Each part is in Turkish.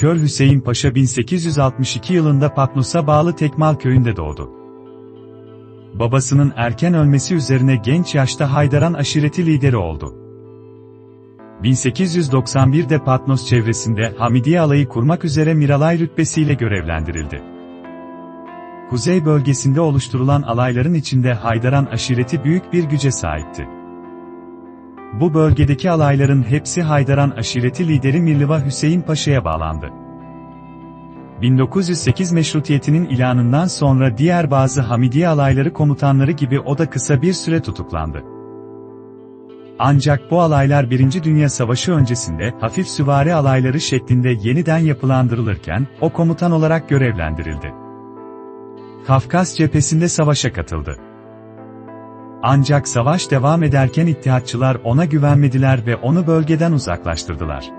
Kör Hüseyin Paşa 1862 yılında Patnos'a bağlı Tekmal köyünde doğdu. Babasının erken ölmesi üzerine genç yaşta Haydaran aşireti lideri oldu. 1891'de Patnos çevresinde Hamidiye alayı kurmak üzere Miralay rütbesiyle görevlendirildi. Kuzey bölgesinde oluşturulan alayların içinde Haydaran aşireti büyük bir güce sahipti. Bu bölgedeki alayların hepsi Haydaran aşireti lideri Mirliva Hüseyin Paşa'ya bağlandı. 1908 meşrutiyetinin ilanından sonra diğer bazı Hamidiye alayları komutanları gibi o da kısa bir süre tutuklandı. Ancak bu alaylar 1. Dünya Savaşı öncesinde hafif süvari alayları şeklinde yeniden yapılandırılırken o komutan olarak görevlendirildi. Kafkas cephesinde savaşa katıldı. Ancak savaş devam ederken ittihatçılar ona güvenmediler ve onu bölgeden uzaklaştırdılar.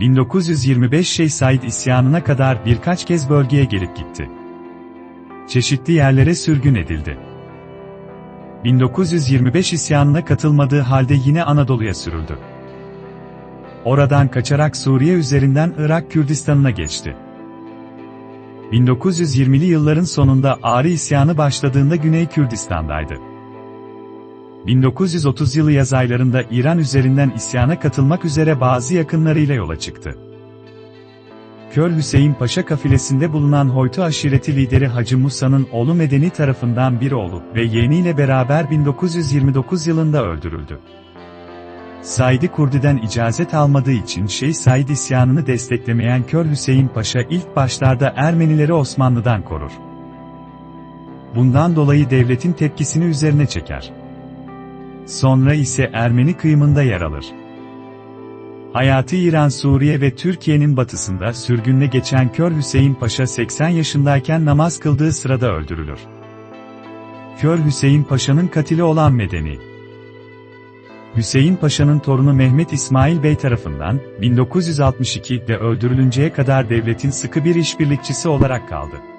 1925 Şeyh Said isyanına kadar birkaç kez bölgeye gelip gitti. Çeşitli yerlere sürgün edildi. 1925 isyanına katılmadığı halde yine Anadolu'ya sürüldü. Oradan kaçarak Suriye üzerinden Irak Kürdistan'ına geçti. 1920'li yılların sonunda Ağrı isyanı başladığında Güney Kürdistan'daydı. 1930 yılı yaz aylarında İran üzerinden isyana katılmak üzere bazı yakınlarıyla yola çıktı. Kör Hüseyin Paşa kafilesinde bulunan Hoytu aşireti lideri Hacı Musa'nın oğlu Medeni tarafından bir oğlu ve yeğeniyle beraber 1929 yılında öldürüldü. Said'i Kurdi'den icazet almadığı için Şeyh Said isyanını desteklemeyen Kör Hüseyin Paşa ilk başlarda Ermenileri Osmanlı'dan korur. Bundan dolayı devletin tepkisini üzerine çeker. Sonra ise Ermeni kıyımında yer alır. Hayatı İran, Suriye ve Türkiye'nin batısında sürgünle geçen Kör Hüseyin Paşa 80 yaşındayken namaz kıldığı sırada öldürülür. Kör Hüseyin Paşa'nın katili olan Medeni. Hüseyin Paşa'nın torunu Mehmet İsmail Bey tarafından 1962'de öldürülünceye kadar devletin sıkı bir işbirlikçisi olarak kaldı.